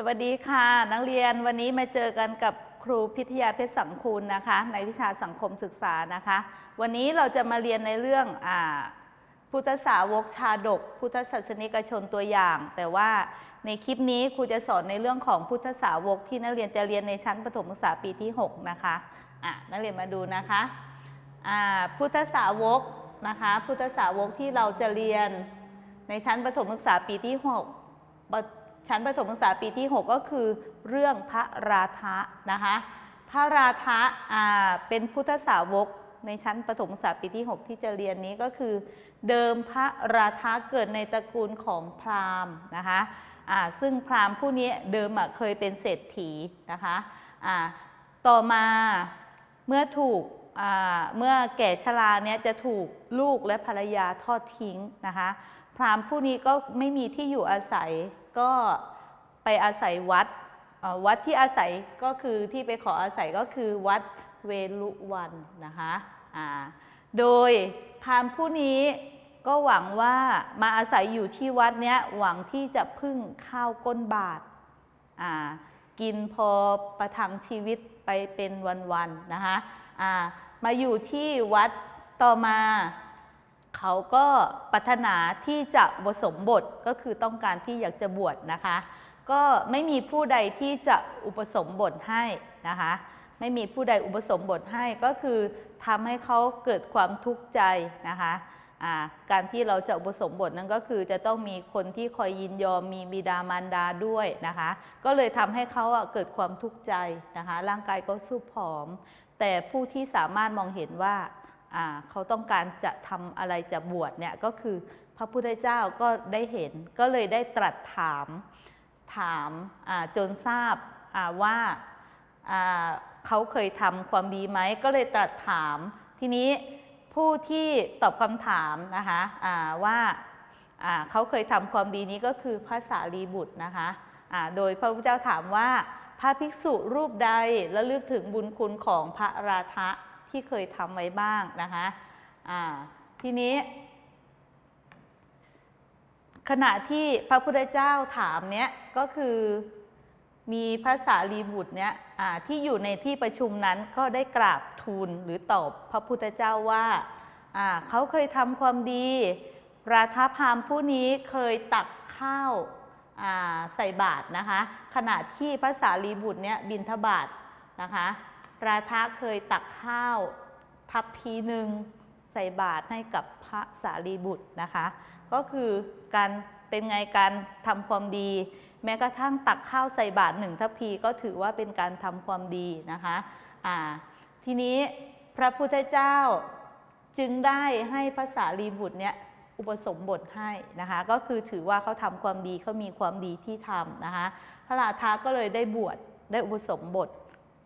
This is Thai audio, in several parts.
สวัสดีค่ะ นักเรียนวันนี้มาเจอกันกับครูพิทยาเพชรสังคูลนะคะ ในวิชาสังคมศึกษานะคะ วันนี้เราจะมาเรียนในเรื่องอพุทธสาวกชาดก พุทธศาสนิกชนตัวอย่าง แต่ว่าในคลิปนี้ครูจะสอนในเรื่องของพุทธสาวกที่นักเรียนจะเรียนในชั้นประถมศึกษาปีที่ 6 นะคะะนักเรียนมาดูนะคะพุทธสาวกนะคะ พุทธสาวกที่เราจะเรียนในชั้นประถมศึกษาปีที่ 6 ชั้นประถมศึกษาปีที่ 6 ก็คือเรื่องพระราธะนะคะ พระราธะอ่าเป็นพุทธสาวกในชั้นประถมศึกษาปีที่ 6 ที่จะเรียนนี้ก็คือ เดิมพระราธะเกิดในตระกูลของพราหมณ์นะคะอ่าซึ่งพราหมณ์ผู้นี้เดิมเคยเป็นเศรษฐีนะคะอ่าต่อมาเมื่อถูกเมื่อแก่ชราเนี้ยจะถูกลูกและภรรยาทอดทิ้งนะคะ พราหมณ์ผู้นี้ก็ไม่มีที่อยู่อาศัย ก็ไปอาศัยวัดวัดที่อาศัยก็คือที่ไปขออาศัยก็คือวัดเวลุวันนะคะโดยพรามผู้นี้ก็หวังว่ามาอาศัยอยู่ที่วัดเนี้ยหวังที่จะพึ่งข้าวก้นบาทกินพอประทังชีวิตไปเป็นวันๆนะคะอ่ามาอยู่ที่วัดต่อมา เขาก็ปรารถนาที่จะอุปสมบทก็คือต้องการที่อยากจะบวชนะคะ ก็ไม่มีผู้ใดที่จะอุปสมบทให้นะคะ ไม่มีผู้ใดอุปสมบทให้ก็คือทำให้เขาเกิดความทุกข์ใจนะคะการที่เราจะอุปสมบทนั้นก็คือจะต้องมีคนที่คอยยินยอมมีบิดามารดาด้วยนะคะ ก็เลยทำให้เขาเกิดความทุกข์ใจนะคะ ร่างกายก็สู้ผอม แต่ผู้ที่สามารถมองเห็นว่า เขาต้องการจะทำอะไรจะบวชเนี่ยก็คือพระพุทธเจ้าก็ได้เห็นก็เลยได้ตรัสถามถามาจนทราบาว่าาเขาเคยทำความดีไหมก็เลยตรัสถาม ทีนี้ผู้ที่ตอบคำถามนะคะาว่าาเขาเคยทำความดีนี้ก็คือพระสารีบุตรนะคะโดยพระพุทธเจ้าถามว่าพระภิกษุรูปใดและลึกถึงบุญคุณของพระราธะ ที่เคยทำไว้บ้างนะคะอ่าทีนี้ ขณะที่พระพุทธเจ้าถามเนี้ยก็คือมีพระสารีบุตรเนี้ยที่อยู่ในที่ประชุมนั้นก็ได้กราบทูลหรือตอบพระพุทธเจ้าว่าเขาเคยทำความดีราธาพามผู้นี้เคยตักข้าวใส่บาตรนะคะ ขณะที่พระสารีบุตรเนี้ยบินทบาทนะคะ ราธาเคยตักข้าวทัพพีหนึ่งใส่บาตรให้กับพระสารีบุตรนะคะ ก็คือการเป็นไงการทำความดี แม้กระทั่งตักข้าวใส่บาตรหนึ่งทัพพีก็ถือว่าเป็นการทำความดีนะคะอ่าทีนี้พระพุทธเจ้าจึงได้ให้พระสารีบุตรเนี่ยอุปสมบทให้นะคะ ก็คือถือว่าเขาทำความดีเขามีความดีที่ทำนะคะ พระราธาก็เลยได้บวชได้อุปสมบท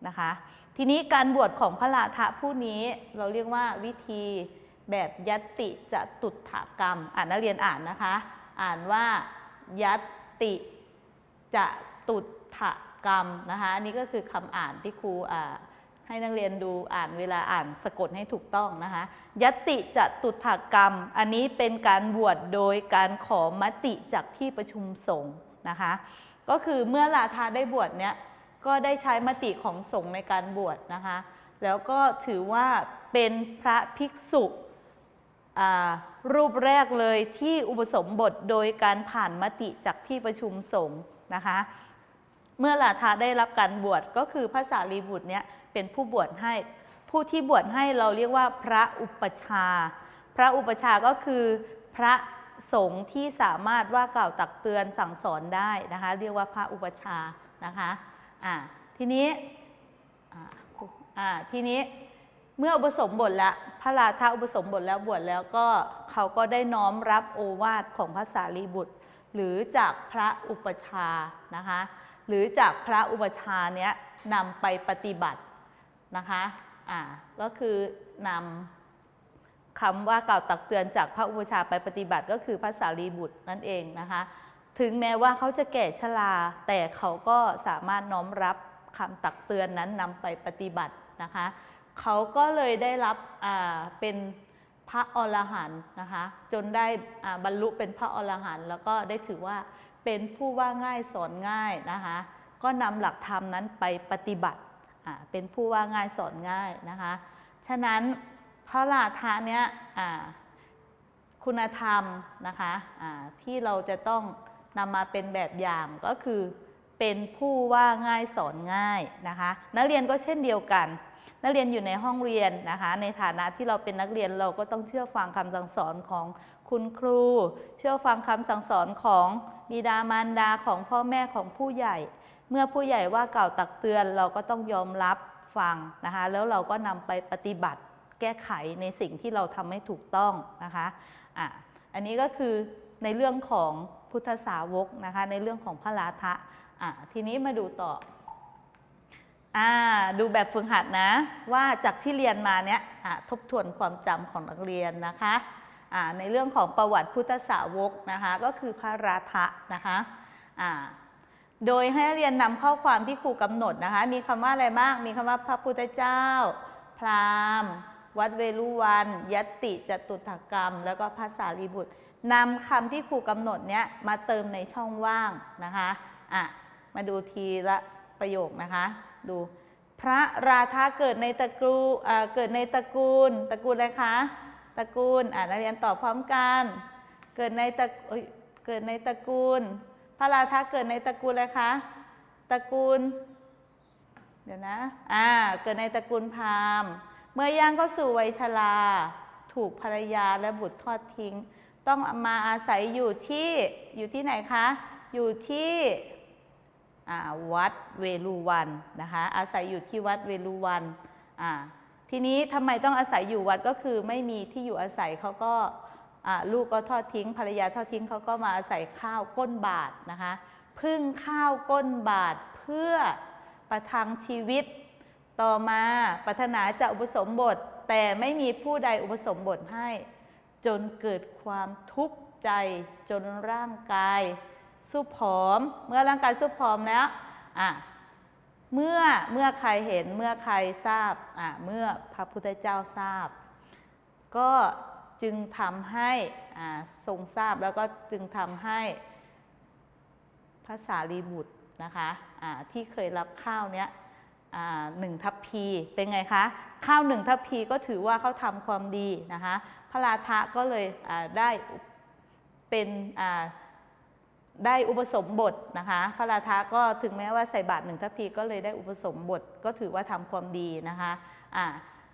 นะคะ ทีนี้การบวชของพระราธะผู้นี้เราเรียกว่าวิธีแบบยัตติจะตุถกรรม อ่านนักเรียนอ่านนะคะ อ่านว่ายัตติจะตุถกรรมนะคะอันนี้ก็คือคำอ่านที่ครูอ่าให้นักเรียนดูอ่านเวลาอ่านสะกดให้ถูกต้องนะคะยัติจะตุถกรรม อันนี้เป็นการบวชโดยการขอมติจากที่ประชุมสงฆ์นะคะ ก็คือเมื่อราธาได้บวชเนี่ย ก็ได้ใช้มติของสงฆ์ในการบวชนะคะ แล้วก็ถือว่าเป็นพระภิกษุรูปแรกเลยที่อุปสมบทโดยการผ่านมติจากที่ประชุมสงฆ์นะคะ เมื่อลาทาได้รับการบวชก็คือพระสารีบุตรเนี่ยเป็นผู้บวชให้ ผู้ที่บวชให้เราเรียกว่าพระอุปชา พระอุปชาก็คือพระสงฆ์ที่สามารถว่ากล่าวตักเตือนสั่งสอนได้นะคะ เรียกว่าพระอุปชานะคะ อ่าทีนี้อ่าทีนี้เมื่ออุปสมบทแล้วพระราธาอุปสมบทแล้วบวชแล้วก็เขาก็ได้น้อมรับโอวาทของพระสารีบุตร หรือจากพระอุปชานะคะหรือจากพระอุปชาเนี้ยนำไปปฏิบัตินะคะอ่าก็คือนำคำว่ากล่าวตักเตือนจากพระอุปชาไปปฏิบัติก็คือพระสารีบุตรนั่นเองนะคะ ถึงแม้ว่าเขาจะแก่ชราแต่เขาก็สามารถน้อมรับคำตักเตือนนั้นนำไปปฏิบัตินะคะ เขาก็เลยได้รับเป็นพระอรหันต์นะคะ จนได้บรรลุเป็นพระอรหันต์แล้วก็ได้ถือว่าเป็นผู้ว่าง่ายสอนง่ายนะคะ ก็นำหลักธรรมนั้นไปปฏิบัติเป็นผู้ว่าง่ายสอนง่ายนะคะ ฉะนั้นพระราธาเนี้ยคุณธรรมนะคะอ่าที่เราจะต้อง นำมาเป็นแบบอย่างก็คือ เป็นผู้ว่าง่ายสอนง่ายนะคะ นักเรียนก็เช่นเดียวกัน นักเรียนอยู่ในห้องเรียนนะคะ ในฐานะที่เราเป็นนักเรียนเราก็ต้องเชื่อฟังคำสั่งสอนของคุณครู เชื่อฟังคำสั่งสอนของบิดามารดาของพ่อแม่ของผู้ใหญ่ เมื่อผู้ใหญ่ว่ากล่าวตักเตือนเราก็ต้องยอมรับฟังนะคะ แล้วเราก็นำไปปฏิบัติแก้ไขในสิ่งที่เราทำให้ถูกต้องนะคะอะอันนี้ก็คือในเรื่องของ พุทธสาวกนะคะ ในเรื่องของพระลาทะอะทีนี้มาดูต่ออ่าดูแบบฝึกหัดนะ ว่าจากที่เรียนมาเนี้ยทบทวนความจำของนักเรียนนะคะอ่าในเรื่องของประวัติพุทธสาวกนะคะ ก็คือพระราธะนะคะอ่าโดยให้นักเรียนนำข้อความที่ครูกำหนดนะคะ มีคำว่าอะไรบ้าง มีคำว่าพระพุทธเจ้า พราหมณ์ วัดเวรุวัน ยตติจตุถกรรม แล้วก็ภาษารีบุตร นำคำที่ครูกำหนดเนี้ยมาเติมในช่องว่างนะคะอะมาดูทีละประโยคนะคะ ดู พระราธาเกิดในตระกูลเกิดในตระกูลตระกูลอะไรคะตระกูลอ่านักเรียนตอบพร้อมกัน เกิดในตระเกิดในตระกูล พระราธาเกิดในตระกูลอะไรคะตระกูล เดี๋ยวนะอ่าเกิดในตระกูลพราหมณ์ เมื่อย่างเข้าสู่วัยชราถูกภรรยาและบุตรทอดทิ้ง ต้องมาอาศัยอยู่ที่อยู่ที่ไหนคะ อยู่ที่วัดเวลุวันนะคะ อาศัยอยู่ที่วัดเวลุวันทีนี้ทำไมต้องอาศัยอยู่วัดก็คือไม่มีที่อยู่อาศัยเขาก็ลูกก็ทอดทิ้งภรรยาทอดทิ้งเขาก็มาอาศัยข้าวก้นบาทนะคะพึ่งข้าวก้นบาทเพื่อประทังชีวิต ต่อมาปรารถนาจะอุปสมบท แต่ไม่มีผู้ใดอุปสมบทให้ จนเกิดความทุกข์ใจจนร่างกายสุผอม เมื่อร่างกายสุผอมแล้วอะเมื่อเมื่อใครเห็นเมื่อใครทราบอะเมื่อพระพุทธเจ้าทราบ ก็จึงทำให้อ่าทรงทราบแล้วก็จึงทำให้พระสารีบุตรนะคะอ่าที่เคยรับข้าวเนี้ย หนึ่งทัพพีเป็นไงคะ ข้าวหนึ่งทัพพีก็ถือว่าเขาทำความดีนะคะพระราธะก็เลยได้เป็นได้อุปสมบทนะคะ พระราธาก็ถึงแม้ว่าใส่บาตรหนึ่งทัพพีก็เลยได้อุปสมบทก็ถือว่าทำความดีนะคะอ่า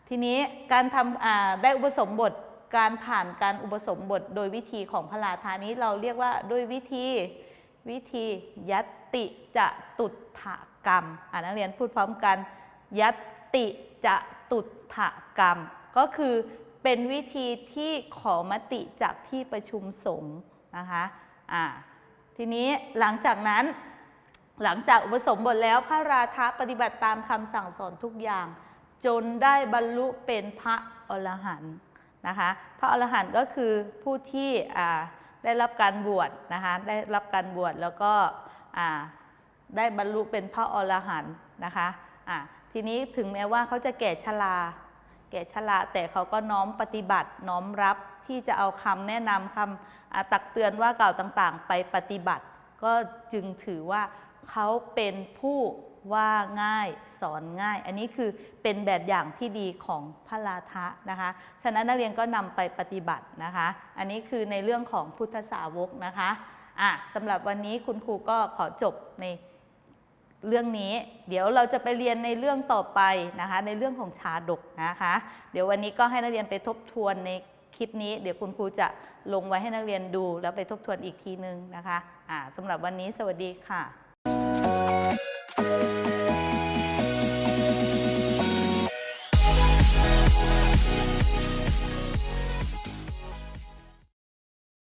ทีนี้การทำได้อุปสมบทการผ่านการอุปสมบทโดยวิธีของพระราธานี้เราเรียกว่าด้วยวิธีวิธียัตติจะตุถ กรรมอ่านักเรียนพูดพร้อมกัน ยัตติจะตุถกรรม ก็คือเป็นวิธีที่ขอมติจากที่ประชุมสงฆ์นะคะอ่าทีนี้หลังจากนั้นหลังจากอุปสมบทแล้วพระราธะปฏิบัติตามคำสั่งสอนทุกอย่าง จนได้บรรลุเป็นพระอรหันต์นะคะพระอรหันต์ก็คือผู้ที่ได้รับการบวชนะคะได้รับการบวชแล้วก็ ได้บรรลุเป็นพระอรหันต์นะคะอ่าทีนี้ถึงแม้ว่าเขาจะแก่ชราแก่ชราแต่เขาก็น้อมปฏิบัติน้อมรับที่จะเอาคำแนะนำคำอ่าตักเตือนว่าเก่าต่างๆ ไปปฏิบัติ ก็จึงถือว่าเขาเป็นผู้ว่าง่ายสอนง่าย อันนี้คือเป็นแบบอย่างที่ดีของพระลาทะนะคะ ฉะนั้นนักเรียนก็นำไปปฏิบัตินะคะ อันนี้คือในเรื่องของพุทธสาวกนะคะอะสำหรับวันนี้คุณครูก็ขอจบใน เรื่องนี้ เดี๋ยวเราจะไปเรียนในเรื่องต่อไปนะคะ ในเรื่องของชาดกนะคะ เดี๋ยววันนี้ก็ให้นักเรียนไปทบทวนในคลิปนี้ เดี๋ยวคุณครูจะลงไว้ให้นักเรียนดู แล้วไปทบทวนอีกทีนึงนะคะะสำหรับวันนี้สวัสดีค่ะ